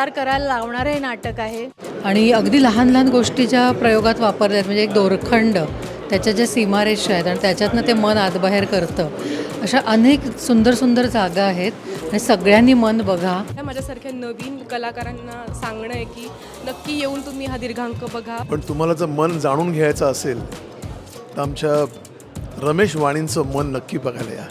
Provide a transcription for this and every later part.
विचार करायला लावणारं हे नाटक आहे. आणि अगदी लहान लहान गोष्टीच्या प्रयोगात वापरले आहेत म्हणजे एक दोरखंड त्याच्या ज्या सीमारेषा आहेत आणि त्याच्यातनं ते मन आतबाहेर करतं अशा अनेक सुंदर सुंदर जागा आहेत आणि सगळ्यांनी मन बघा. माझ्यासारख्या नवीन कलाकारांना सांगणं आहे की नक्की येऊन तुम्ही हा दीर्घांक बघा. पण तुम्हाला जर मन जाणून घ्यायचं असेल तर आमच्या रमेश वाणींचं मन नक्की बघायला या.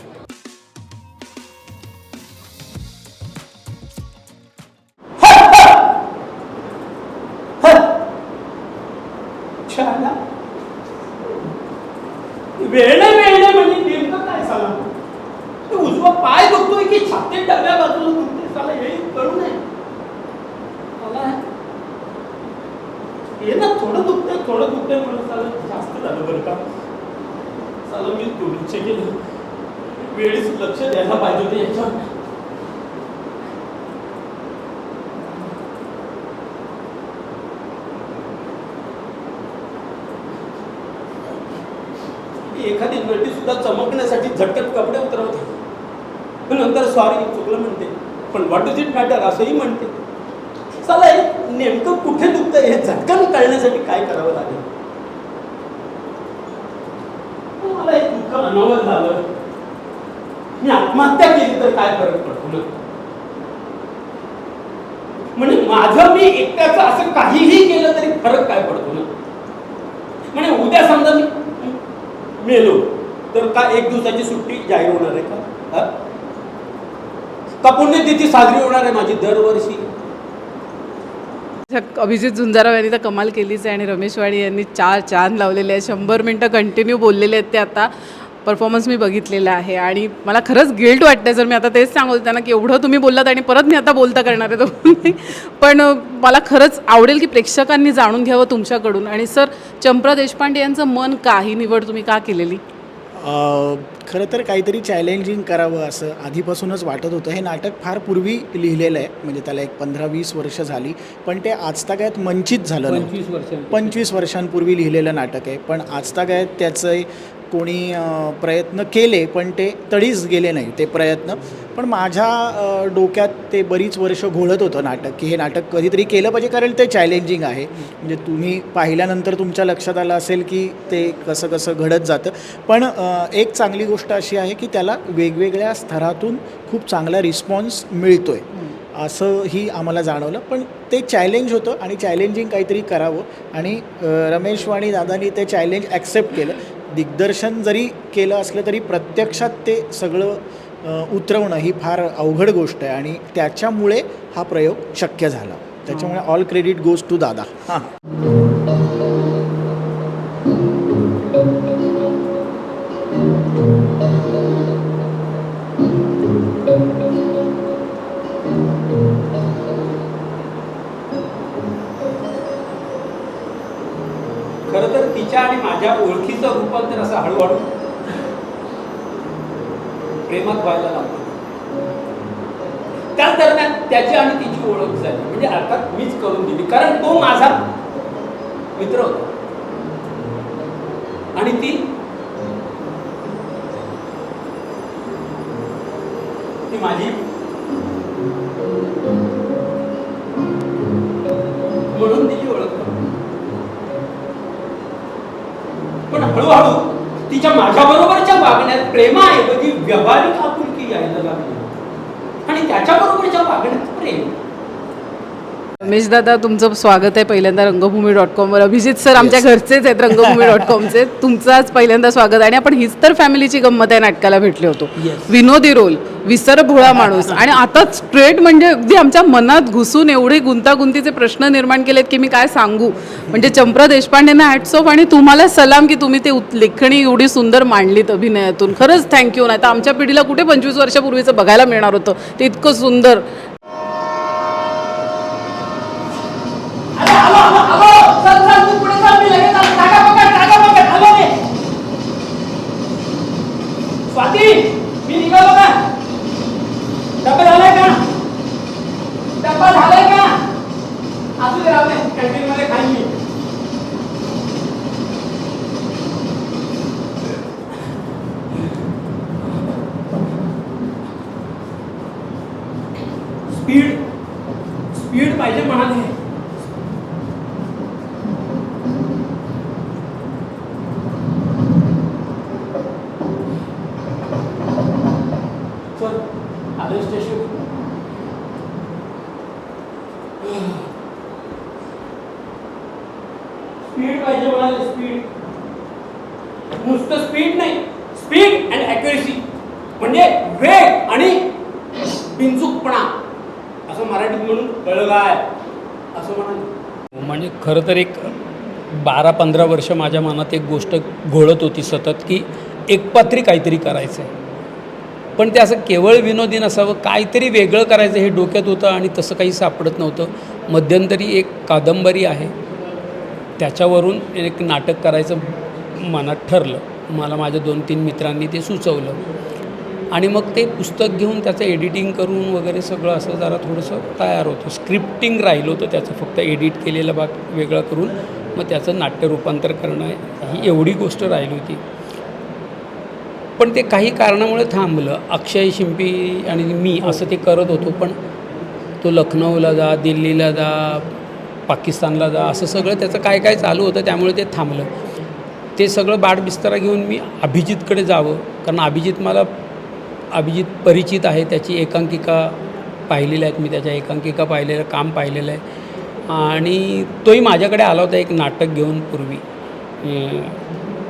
द्यायला पाहिजे होतं याच्यावर एखादी नटी सुद्धा चमकण्यासाठी झटकत कपडे उतरवते. पण नंतर सॉरी चुकलं म्हणते. पण व्हॉट डज इट मॅटर असंही म्हणते. चला हे नेमकं कुठे दुखतं हे झटकन कळण्यासाठी काय करावं लागेल? मला हे दुःख अनावत झालं. आत्महत्या केली तर काय फरक पडतो? म्हणजे माझं मी एकट्याच असं काहीही केलं तरी फरक काय पडतो? ना म्हणजे उद्या समजा मी मेलो तर का एक दिवसाची सुट्टी जाहीर होणार आहे का? का पुण्यतिथी साजरी होणार आहे माझी दरवर्षी? अभिजित झुंजाराव यांनी तर कमाल केलीच आहे आणि रमेश वाणी यांनी चार चांद लावलेले आहे शंभर मिनटं कंटिन्यू बोललेले आहेत ते आता. परफॉर्मन्स मी बघितलेला आहे. आणि मला खरंच गिल्ट वाटतंय जर मी आता तेच सांगत होते त्यांना की एवढं तुम्ही बोललात आणि परत मी आता बोलता करणार आहे तुम्ही पण मला खरंच आवडेल की प्रेक्षकांनी जाणून घ्यावं तुमच्याकडून. आणि सर चंप्रा देशपांडे यांचं मन का? ही निवड तुम्ही का केलेली? अ, खरं तर काहीतरी चॅलेंजिंग करावं असं आधीपासूनच वाटत होतं. हे नाटक फार पूर्वी लिहिलेलं आहे. म्हणजे त्याला एक पंधरा वीस वर्ष झाली. पण ते आजतागायत मंचित झालं. पंचवीस वर्ष पंचवीस वर्षांपूर्वी लिहिलेलं नाटक आहे. पण आजतागायत त्याचे कोणी प्रयत्न केले पण ते तडीच गेले नाही ते प्रयत्न. पण माझ्या डोक्यात ते बरीच वर्ष घोळत होतं नाटक की हे नाटक कधीतरी केलं पाहिजे कारण ते चॅलेंजिंग आहे. म्हणजे तुम्ही पाहिल्यानंतर तुमच्या लक्षात आलं असेल की ते कसं कसं घडत जातं. पण एक चांगली गोष्ट अशी आहे की त्याला वेगवेगळ्या स्तरातून खूप चांगला रिस्पॉन्स मिळतो आहे असंही आम्हाला जाणवलं. पण ते चॅलेंज होतं आणि चॅलेंजिंग काहीतरी करावं. आणि रमेश वाणी दादानी ते चॅलेंज ॲक्सेप्ट केलं. दिग्दर्शन जरी केलं असलं तरी प्रत्यक्षात ते सगळं उतरवणं ही फार अवघड गोष्ट आहे आणि त्याच्यामुळे हा प्रयोग शक्य झाला. त्याच्यामुळे ऑल क्रेडिट गोज टू दादा. हां. माझ्या ओळखीचं रूपांतर असं हळूहळू प्रेमात व्हायला लागतो त्या दरम्यान त्याची आणि तिची ओळख झाली. म्हणजे अर्थात मीच करून दिली. कारण तो माझा मित्र होता. आणि ती ती माझी म्हणून हळूहळू तिच्या माझ्या बरोबरच्या वागण्यात प्रेमाऐवजी व्यवहारिक आपुलकी यायला लागली. आणि त्याच्या बरोबरच्या वागण्यात प्रेम. रमेश दादा तुमचं स्वागत आहे पहिल्यांदा रंगभूमी डॉट कॉमवर अभिजित सर आमच्या घरचेच आहेत रंगभूमी डॉट कॉमचे तुमचं आज पहिल्यांदा स्वागत आणि आपण हीच तर फॅमिलीची गंमत आहे नाटकाला भेटले होतो. विनोदी रोल विसर भोळा माणूस. आणि आता स्ट्रेट म्हणजे अगदी आमच्या मनात घुसून एवढे गुंतागुंतीचे प्रश्न निर्माण केलेत की मी काय सांगू? म्हणजे चंप्रा देशपांडेंना हॅट्स ऑफ आणि तुम्हाला सलाम की तुम्ही ते लेखणी एवढी सुंदर मांडलीत अभिनयातून. खरंच थँक्यू नाही तर आमच्या पिढीला कुठे पंचवीस वर्षापूर्वीचं बघायला मिळणार होतं? ते इतकं सुंदर अरे हॅलो हॅलो हॅलो चल चल तू पुढे चल मी लगेच आलो. जागा पकड जागा पकड हॅलो मी स्वाती मी निघालो का डबा झालाय का डबा झालाय का असू दे राहू दे कॅन्टीन मध्ये खाईन मी स्पीड स्पीड पाहिजे म्हणाले चल आलं स्टेशन स्पीड पाहिजे म्हणाले स्पीड. नुसतं स्पीड नाही स्पीड अँड ॲक्युरेसी म्हणजे वेग आणि बिनचूकपणा. असं मराठीत म्हणून कळलं काय असं म्हणाले. म्हणजे खरं तर एक बारा पंधरा वर्ष माझ्या मनात एक गोष्ट घोळत होती सतत की एकपात्री काहीतरी करायचं आहे पण ते असं केवळ विनोदी नसावं काहीतरी वेगळं करायचं हे डोक्यात होतं आणि तसं काही सापडत नव्हतं. मध्यंतरी एक कादंबरी आहे त्याच्यावरून एक नाटक करायचं मनात ठरलं. मला माझ्या दोन तीन मित्रांनी ते सुचवलं. आणि मग ते पुस्तक घेऊन त्याचं एडिटिंग करून वगैरे सगळं असं जरा थोडंसं तयार होतं. स्क्रिप्टिंग राहिलं होतं त्याचं फक्त एडिट केलेलं भाग वेगळं करून. मग त्याचं नाट्य रूपांतर करणं ही एवढी गोष्ट राहिली होती. पण ते काही कारणामुळे थांबलं. अक्षय शिंपी आणि मी असं ते करत होतो पण तो लखनौला जा दिल्लीला जा पाकिस्तानला जा असं सगळं त्याचं काय काय चालू होतं त्यामुळे ते थांबलं. ते सगळं बाडबिस्तरा घेऊन मी अभिजितकडे जावं कारण अभिजित मला अभिजित परिचित आहे त्याची एकांकिका पाहिलेल्या आहेत मी त्याच्या एकांकिका पाहिलेलं काम पाहिलेलं आहे. आणि तोही माझ्याकडे आला होता एक नाटक घेऊन पूर्वी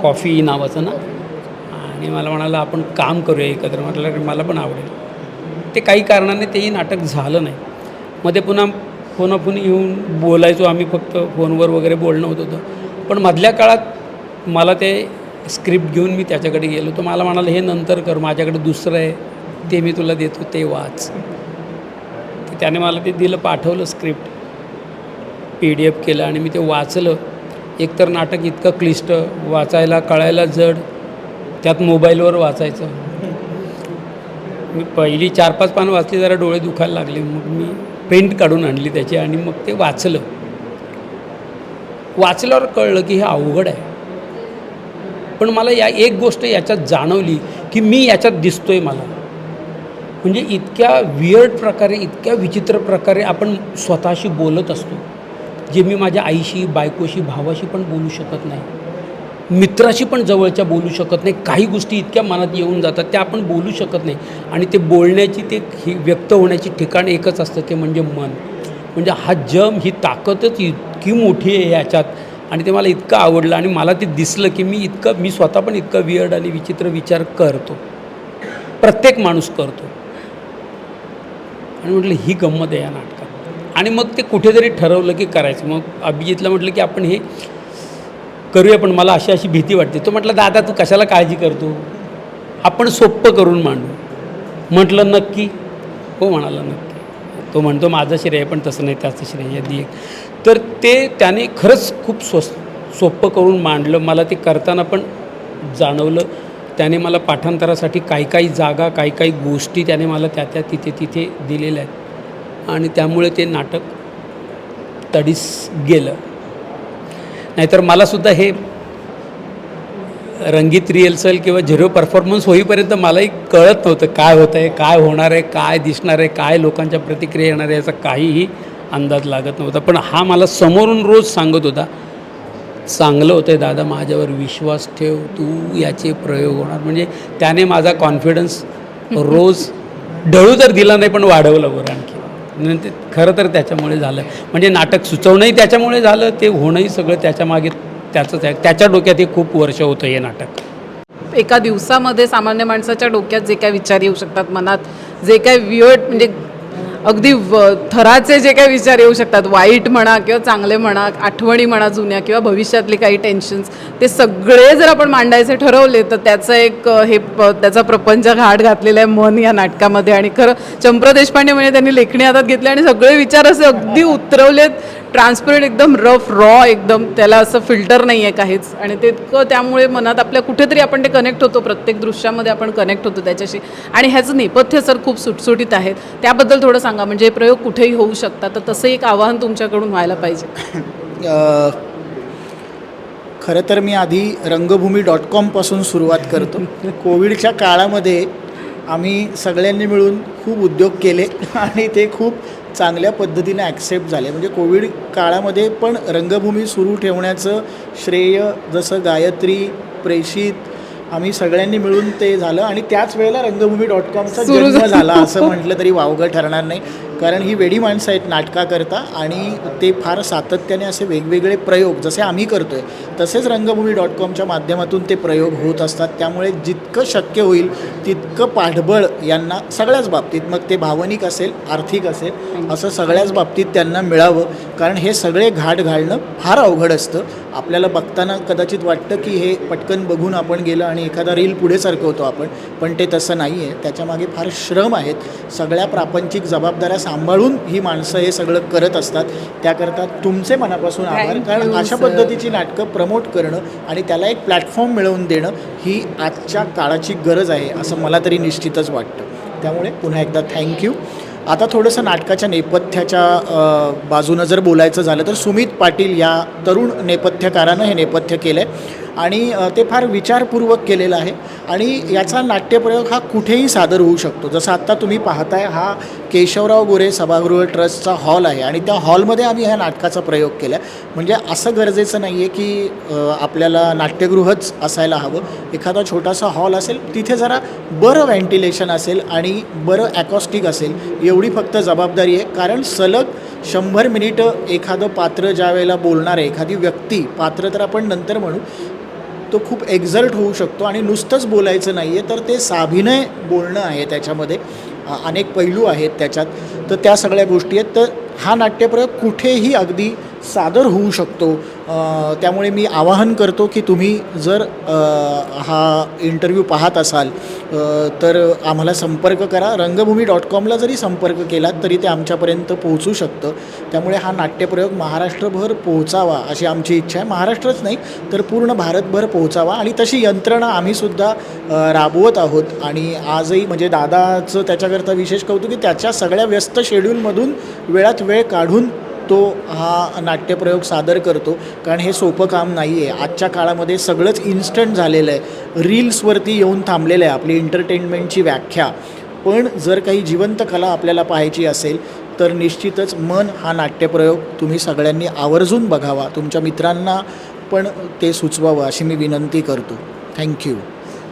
कॉफी नावाचं ना? आणि मला म्हणाला आपण काम करूया एकत्र. म्हटलं मला पण आवडेल. ते काही कारणाने तेही नाटक झालं नाही. मग ते पुन्हा फोनाफोन येऊन बोलायचो. आम्ही फक्त फोनवर वगैरे बोलणं होत होतं. पण मधल्या काळात मला ते स्क्रिप्ट घेऊन मी त्याच्याकडे गेलो. तो मला म्हणाला हे नंतर कर. माझ्याकडे दुसरं आहे. ते मी तुला देतो. ते वाच. त्याने मला ते दिलं पाठवलं स्क्रिप्ट. पी डी एफ केलं आणि मी ते वाचलं. एकतर नाटक इतकं क्लिष्ट वाचायला कळायला जड त्यात मोबाईलवर वाचायचं. मी पहिली चार पाच पानं वाचली जरा डोळे दुखायला लागले. मग मी प्रिंट काढून आणली त्याची आणि मग ते वाचलं. वाचल्यावर कळलं की हे अवघड आहे. पण मला या एक गोष्ट याच्यात जाणवली की मी याच्यात दिसतोय मला. म्हणजे इतक्या वियर्ड प्रकारे इतक्या विचित्र प्रकारे आपण स्वतःशी बोलत असतो. जे मी माझ्या आईशी बायकोशी भावाशी पण बोलू शकत नाही. मित्राशी पण जवळच्या बोलू शकत नाही. काही गोष्टी इतक्या मनात येऊन जातात त्या आपण बोलू शकत नाही. आणि ते बोलण्याची ते ही व्यक्त होण्याची ठिकाण एकच असतं ते म्हणजे मन. म्हणजे हा जम ही ताकदच इतकी मोठी आहे याच्यात. आणि ते मला इतकं आवडलं आणि मला ते दिसलं की मी इतकं मी स्वतः पण इतकं वियर्ड आणि विचित्र विचार करतो. प्रत्येक माणूस करतो. आणि म्हटलं ही गंमत आहे या नाटकात. आणि मग ते कुठेतरी ठरवलं की करायचं. मग अभिजितला म्हटलं की आपण हे करूया पण मला अशी अशी भीती वाटते. तो म्हटलं दादा तू कशाला काळजी करतो? आपण सोप्पं करून मांडू. म्हटलं नक्की. हो म्हणाला नक्की. तो म्हणतो माझं श्रेय पण तसं नाही त्याचं श्रेय दे तर ते त्याने खरंच खूप स्व सोप्पं करून मांडलं. मला ते करताना पण जाणवलं. त्याने मला पाठांतरासाठी काही काही जागा काही काही गोष्टी त्याने मला त्या त्या तिथे तिथे दिलेल्या आहेत. आणि त्यामुळे ते नाटक तडीस गेलं. नाहीतर मलासुद्धा हे रंगीत रिहर्सल किंवा झिरो परफॉर्मन्स होईपर्यंत मलाही कळत नव्हतं काय होतं आहे काय होणार आहे काय दिसणार आहे काय लोकांच्या प्रतिक्रिया येणार आहे याचा काहीही अंदाज लागत नव्हता. पण हा मला समोरून रोज सांगत होता चांगलं होतं आहे दादा माझ्यावर विश्वास ठेव तू याचे प्रयोग होणार. म्हणजे त्याने माझा कॉन्फिडन्स रोज ढळू तर दिला नाही पण वाढवलं बरं आणखी. खरं तर त्याच्यामुळे झालं. म्हणजे नाटक सुचवणंही त्याच्यामुळे झालं ते होणंही सगळं त्याच्यामागे त्याचंच आहे. त्याच्या डोक्यात हे खूप वर्ष होतं हे नाटक. एका दिवसामध्ये सामान्य माणसाच्या डोक्यात जे काय विचार येऊ शकतात मनात जे काय वियर्ड म्हणजे अगदी व थराचे जे काही विचार येऊ शकतात वाईट म्हणा किंवा चांगले म्हणा आठवणी म्हणा जुन्या किंवा भविष्यातले काही टेन्शन्स ते सगळे जर आपण मांडायचे ठरवले तर त्याचं एक हे प- त्याचा प्रपंच घाट घातलेला आहे मन या नाटकामध्ये. आणि खरं चंप्र देशपांडे म्हणजे त्यांनी लेखणी हातात घेतली आणि सगळे विचार असे अगदी उतरवलेत. ट्रान्सपरंट एकदम रफ रॉ एकदम त्याला असं फिल्टर नाही आहे काहीच. आणि ते इतकं त्यामुळे मनात आपल्या कुठेतरी आपण ते कनेक्ट होतो प्रत्येक दृश्यामध्ये आपण कनेक्ट होतो त्याच्याशी. आणि ह्याचं नेपथ्य सर खूप सुटसुटीत आहेत. त्याबद्दल थोडं सांगा म्हणजे हे प्रयोग कुठेही होऊ शकतात तर तसं एक आवाहन तुमच्याकडून व्हायला पाहिजे. खरं तर मी आधी रंगभूमी डॉट कॉमपासून सुरुवात करतो. कोविडच्या काळामध्ये आम्ही सगळ्यांनी मिळून खूप उद्योग केले. आणि ते खूप चांगल्या पद्धतीने ॲक्सेप्ट झाले. म्हणजे कोविड काळामध्ये पण रंगभूमी सुरू ठेवण्याचं श्रेय जसं गायत्री प्रेषित आम्ही सगळ्यांनी मिळून ते झालं आणि त्याच वेळेला रंगभूमी डॉट कॉमचा जन्म झालं. झाला असं म्हटलं तरी वावगं ठरणार नाही. कारण ही वेडी माणसं आहेत नाटकाकरता आणि ते फार सातत्याने असे वेगवेगळे प्रयोग जसे आम्ही करतो आहे तसेच रंगभूमी डॉट कॉमच्या माध्यमातून ते प्रयोग होत असतात. त्यामुळे जितकं शक्य होईल तितकं पाठबळ यांना सगळ्याच बाबतीत मग ते भावनिक असेल आर्थिक असेल असं सगळ्याच बाबतीत त्यांना मिळावं. कारण हे सगळे घाट घालणं फार अवघड असतं. आपल्याला बघताना कदाचित वाटतं की हे पटकन बघून आपण गेलं आणि एखादा रील पुढे सरकवतो आपण पण ते तसं नाही आहे त्याच्यामागे फार श्रम आहेत. सगळ्या प्रापंचिक जबाबदाऱ्या सांभाळून ही माणसं हे सगळं करत असतात. त्याकरता तुमचे मनापासून आभार. कारण अशा. पद्धतीची नाटकं प्रमोट करणं आणि त्याला एक प्लॅटफॉर्म मिळवून देणं ही आजच्या काळाची गरज आहे असं मला तरी निश्चितच वाटतं. त्यामुळे पुन्हा एकदा थँक्यू आता थोडंसं नाटकाच्या नेपथ्याच्या बाजूनं जर बोलायचं झालं तर सुमित पाटील या तरुण नेपथ्यकारानं हे नेपथ्य केलं आहे आणि ते फार विचारपूर्वक केलेलं आहे. आणि याचा नाट्यप्रयोग हा कुठेही सादर होऊ शकतो. जसं आत्ता तुम्ही पाहताय हा केशवराव गोरे सभागृह ट्रस्टचा हॉल आहे आणि त्या हॉलमध्ये आम्ही ह्या नाटकाचा प्रयोग केला आहे म्हणजे असं गरजेचं नाही आहे की आपल्याला नाट्यगृहच असायला हवं. एखादा छोटासा हॉल असेल तिथे जरा बरं व्हेंटिलेशन असेल आणि बरं ॲकॉस्टिक असेल एवढी फक्त जबाबदारी आहे. कारण सलग शंभर मिनिटं एखादं पात्र ज्या वेळेला बोलणार आहे एखादी व्यक्ती पात्र तर आपण नंतर म्हणू तो खूप एक्झर्ट होऊ शकतो आणि नुसतंच बोलायचं नाही आहे तर ते साभिनय बोलणं आहे त्याच्यामध्ये. अनेक पैलू आहेत त्याच्यात. तर त्या सगळ्या गोष्टी आहेत. तर हा नाट्यप्रयोग कुठेही अगदी सादर होऊ शकतो. त्यामुळे मी आवाहन करतो की तुम्ही जर हा इंटरव्ह्यू पाहत असाल तर आम्हाला संपर्क करा. रंगभूमी डॉट कॉमला जरी संपर्क केलात तरी ते आमच्यापर्यंत पोहोचू शकतं. त्यामुळे हा नाट्यप्रयोग महाराष्ट्रभर पोहोचावा अशी आमची इच्छा आहे. महाराष्ट्रच नाही तर पूर्ण भारतभर पोहोचावा. आणि तशी यंत्रणा आम्हीसुद्धा राबवत आहोत. आणि आजही म्हणजे दादाचं त्याच्याकरता विशेष कौतुक की त्याच्या सगळ्या व्यस्त शेड्यूलमधून वेळात वेळ काढून तो हा नाट्यप्रयोग सादर करतो. कारण हे सोपं काम नाही आहे आजच्या काळामध्ये सगळंच इन्स्टंट झालेलं आहे. रील्सवरती येऊन थांबलेलं आहे आपली एंटरटेनमेंटची व्याख्या. पण जर काही जिवंत कला आपल्याला पाहायची असेल तर निश्चितच मन हा नाट्यप्रयोग तुम्ही सगळ्यांनी आवर्जून बघावा. तुमच्या मित्रांना पण ते सुचवावं अशी मी विनंती करतो. थँक्यू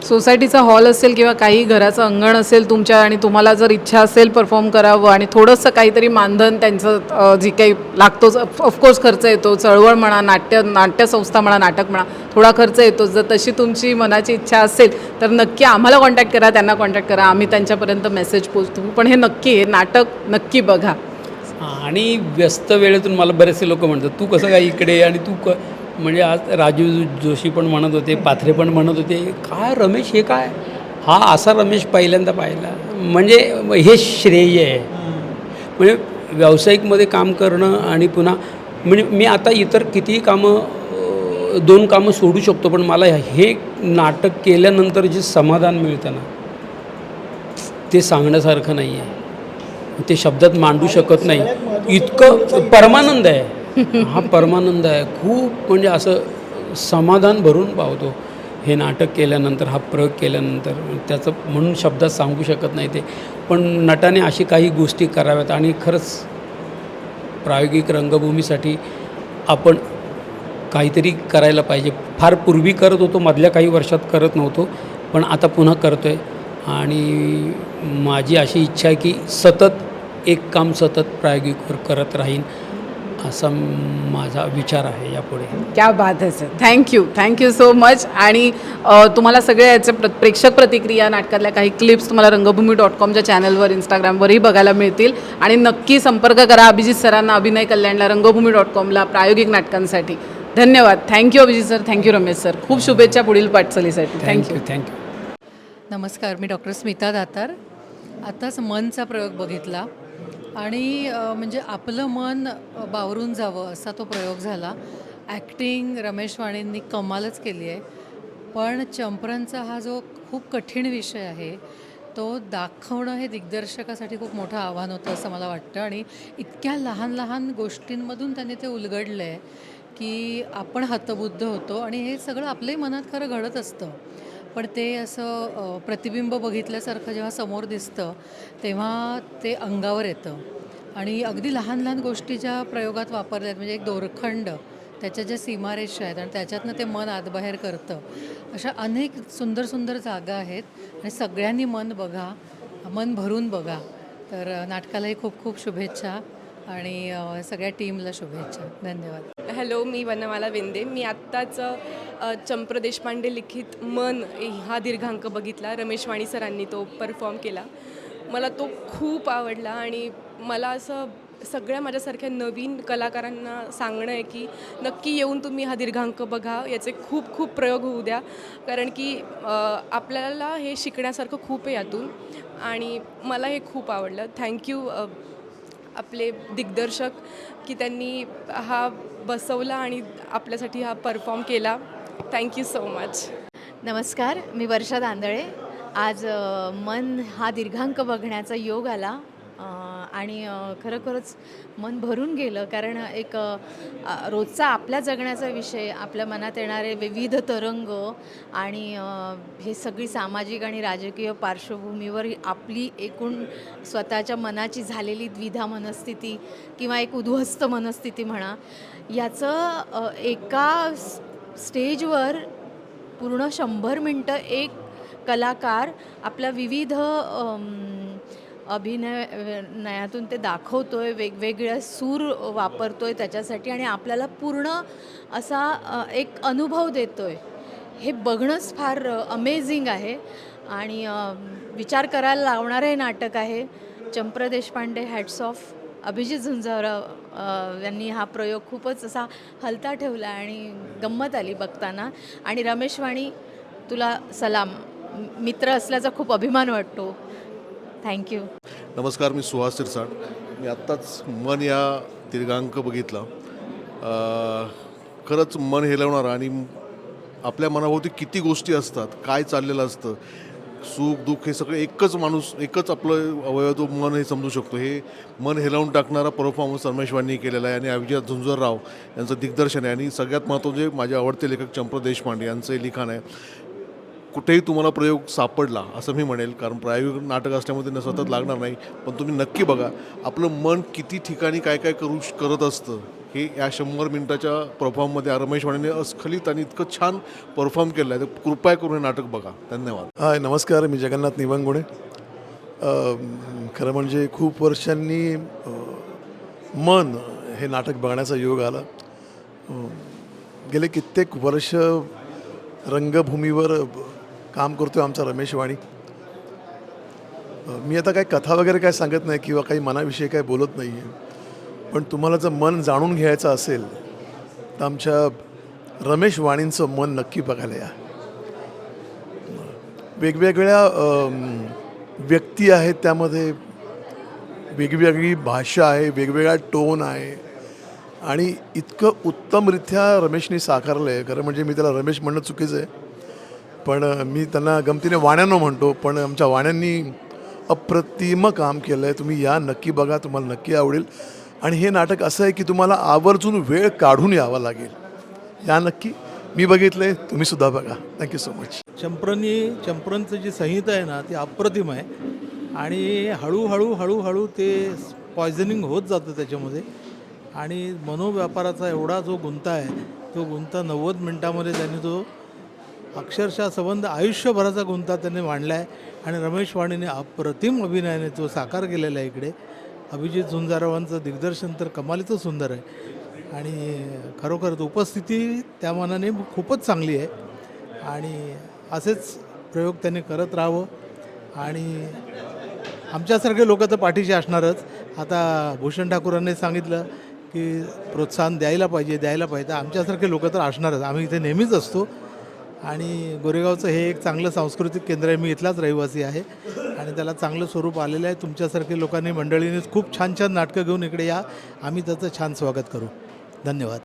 सोसायटीचा हॉल असेल किंवा काही घराचं अंगण असेल तुमच्या आणि तुम्हाला जर इच्छा असेल परफॉर्म करावं आणि थोडंसं काहीतरी मानधन त्यांचं जी काही लागतोच ऑफकोर्स खर्च येतो चळवळ म्हणा नाट्य नाट्यसंस्था म्हणा नाटक म्हणा थोडा खर्च येतो. जर तशी तुमची मनाची इच्छा असेल तर नक्की आम्हाला कॉन्टॅक्ट करा त्यांना कॉन्टॅक्ट करा. आम्ही त्यांच्यापर्यंत मेसेज पोचतो पण हे नक्की हे नाटक नक्की बघा. आणि व्यस्त वेळेतून मला बरेचसे लोक म्हणतात तू कसं काय इकडे आणि तू क म्हणजे आज राजीव जोशी पण म्हणत होते पाथरे पण म्हणत होते काय रमेश हे काय? हा असा रमेश पहिल्यांदा पाहिला. म्हणजे हे श्रेय आहे. म्हणजे व्यावसायिकमध्ये काम करणं आणि पुन्हा म्हणजे मी आता इतर कितीही कामं दोन कामं सोडू शकतो पण मला हे नाटक केल्यानंतर जे समाधान मिळतं ना ते सांगण्यासारखं नाही आहे ते शब्दात मांडू शकत नाही. इतकं परमानंद आहे. हा परमानंद आहे. खूप म्हणजे असं समाधान भरून पावतो. हे नाटक केल्यानंतर हा प्रयोग केल्यानंतर त्याचं म्हणून शब्दात सांगू शकत नाही ते. पण नटाने अशी काही गोष्टी कराव्यात आणि खरंच प्रायोगिक रंगभूमीसाठी आपण काहीतरी करायला पाहिजे. फार पूर्वी करत होतो मधल्या काही वर्षात करत नव्हतो पण आता पुन्हा करतो आहे आणि माझी अशी इच्छा आहे की सतत एक काम सतत प्रायोगिकवर करत राहीन. असा माझा विचार आहे यापुढे. क्या बात आहे sir thank you thank you so much आणि तुम्हाला सगळे याचे प्र प्रेक्षक प्रतिक्रिया नाटकातल्या काही क्लिप्स तुम्हाला रंगभूमी डॉट कॉमच्या चॅनलवर इंस्टाग्रामवरही बघायला मिळतील. आणि नक्की संपर्क करा अभिजित सरांना अभिनय कल्याणला रंगभूमी डॉट कॉमला प्रायोगिक नाटकांसाठी. धन्यवाद. Thank you Abhijit sir thank you Ramesh sir खूप शुभेच्छा पुढील पाटचालीसाठी थँक्यू थँक्यू थँक्यू नमस्कार मी डॉक्टर स्मिता दातार. आत्ताच मनचा प्रयोग बघितला. आणि म्हणजे आपलं मन बावरून जावं असा तो प्रयोग झाला. ॲक्टिंग रमेश वाणींनी कमालच केली आहे. पण चंपरांचा हा जो खूप कठीण विषय आहे तो दाखवणं हे दिग्दर्शकासाठी खूप मोठं आव्हान होतं असं मला वाटतं. आणि इतक्या लहान लहान गोष्टींमधून त्यांनी ते उलगडलं आहे की आपण हतबुद्ध होतो. आणि हे सगळं आपल्याही मनात खरं घडत असतं. पण ते असं प्रतिबिंब बघितल्यासारखं जेव्हा समोर दिसतं तेव्हा ते अंगावर येतं. आणि अगदी लहान लहान गोष्टी ज्या प्रयोगात वापरल्या आहेत म्हणजे एक दोरखंड त्याच्या ज्या सीमारेषा आहेत आणि त्याच्यातनं ते मन आतबाहेर करतं अशा अनेक सुंदर सुंदर जागा आहेत. आणि सगळ्यांनी मन बघा मन भरून बघा. तर नाटकालाही खूप खूप शुभेच्छा आणि सगळ्या टीमला शुभेच्छा. धन्यवाद. हॅलो मी वनमाला वेंदे. मी आत्ताच चंप्र देशपांडे लिखित मन हा दीर्घांक बघितला. रमेश वाणी सरांनी तो परफॉर्म केला. मला तो खूप आवडला आणि मला असं सगळ्या माझ्यासारख्या नवीन कलाकारांना सांगणं आहे की नक्की येऊन तुम्ही हा दीर्घांक बघा. याचे खूप खूप प्रयोग होऊ द्या. कारण की आपल्याला हे शिकण्यासारखं खूप आहे यातून. आणि मला हे खूप आवडलं. थँक्यू आपले दिग्दर्शक की त्यांनी हा बसवला आणि आपल्यासाठी हा परफॉर्म केला. थँक्यू सो मच नमस्कार मी वर्षा दांदळे. आज मन हा दीर्घांक बघण्याचा योग आला. आणि खरोखरच मन भरून गेलं. कारण एक रोजचा आपल्या जगण्याचा विषय आपल्या मनात येणारे विविध तरंग आणि हे सगळी सामाजिक आणि राजकीय पार्श्वभूमीवर आपली एकूण स्वतःच्या मनाची झालेली द्विधा मनस्थिती किंवा एक उद्ध्वस्त मनस्थिती म्हणा याचं एका स्टेजवर पूर्ण शंभर मिनटं एक कलाकार आपल्या विविध अभिनय नयातून ते आहे वेगवेगळ्या सूर वापरतो आहे त्याच्यासाठी आणि आपल्याला पूर्ण असा एक अनुभव देतो आहे हे बघणंच फार अमेझिंग आहे. आणि विचार करायला लावणारं हे नाटक आहे. चंप्र देशपांडे हॅट्स ऑफ अभिजित झुंजावराव यांनी हा प्रयोग खूपच असा हलता ठेवला आणि गंमत आली बघताना. आणि रमेश वाणी तुला सलाम. मित्र असल्याचा खूप अभिमान वाटतो. थँक्यू नमस्कार मी सुहास सिरसाट मी आत्ताच मन या दीर्घांक बघितला. खरंच मन हेलवणारं आणि आपल्या मनाभोवती किती गोष्टी असतात काय चाललेलं असतं सुख दुःख हे सगळं एकच माणूस एकच आपलं अवयव तो मन हे समजू शकतो. हे मन हेलावून टाकणारा परफॉर्मन्स रमेशवांनी केलेला आहे. आणि अभिजित झुंजरराव यांचं दिग्दर्शन आहे. आणि सगळ्यात महत्त्वाचे म्हणजे माझे आवडते लेखक चंप्र देशपांडे यांचं हे लिखाण आहे. कुठेही तुम्हाला प्रयोग सापडला असं मी म्हणेल कारण प्रायोगिक नाटक असल्यामुळे त्यांना सतत लागणार नाही पण तुम्ही नक्की बघा आपलं मन किती ठिकाणी काय काय करू करत असतं हे या शंभर मिनिटाच्या परफॉर्ममध्ये रमेश वाणीने अस्खलित आणि इतकं छान परफॉर्म केलं आहे तर कृपया करून हे नाटक बघा. धन्यवाद. हाय नमस्कार मी जगन्नाथ निवंगुणे. खरं म्हणजे खूप वर्षांनी मन हे नाटक बघण्याचा योग आला. गेले कित्येक वर्ष रंगभूमीवर काम करतो आहे आमचा रमेश वाणी. मी आता काही कथा वगैरे काय सांगत नाही किंवा काही मनाविषयी काय बोलत नाही आहे पण तुम्हाला जर मन जाणून घ्यायचं असेल तर आमच्या रमेश वाणींचं मन नक्की बघायला या. वेगवेगळ्या व्यक्ती आहेत त्यामध्ये वेगवेगळी भाषा आहे वेगवेगळा टोन आहे. आणि इतकं उत्तमरित्या रमेशनी साकारलं आहे खरं म्हणजे मी त्याला रमेश म्हणणं चुकीचं आहे. पण मी त्यांना गमतीने वाण्यानं म्हणतो पण आमच्या वाण्यांनी अप्रतिम काम केलं आहे तुम्ही या नक्की बघा तुम्हाला नक्की आवडेल. आणि हे नाटक असं आहे की तुम्हाला आवर्जून वेळ काढून यावा लागेल. या नक्की. मी बघितलं आहे तुम्ही सुद्धा बघा. थँक्यू सो मच चंप्रनी चंप्रनचं जी संहिता आहे ना ती अप्रतिम आहे. आणि हळूहळू हळूहळू ते पॉयझनिंग होत जातं त्याच्यामध्ये. आणि मनोव्यापाराचा एवढा जो गुंता आहे तो गुंता नव्वद मिनटामध्ये त्यांनी तो अक्षरशः संबंध आयुष्यभराचा गुंता त्यांनी मांडला आहे आणि रमेश वाणीने अप्रतिम अभिनयाने तो साकार केलेला आहे इकडे. अभिजित झुंजारवांचं दिग्दर्शन तर कमालीचं सुंदर आहे. आणि खरोखर उपस्थिती त्या मानाने खूपच चांगली आहे. आणि असेच प्रयोग त्यांनी करत राहावं. आणि आमच्यासारखे लोक तर पाठीशी असणारच. आता भूषण ठाकूरांनी सांगितलं की प्रोत्साहन द्यायला पाहिजे द्यायला पाहिजे. आमच्यासारखे लोक तर असणारच. आम्ही इथे नेहमीच असतो. आणि गोरेगावचं हे एक चांगलं सांस्कृतिक केंद्र आहे. मी इथलाच रहिवासी आहे. आणि त्याला चांगलं स्वरूप आलेलं आहे. तुमच्यासारखे लोकांनी मंडळीने खूप छान छान नाटकं घेऊन इकडे या. आम्ही त्याचं छान स्वागत करू. धन्यवाद.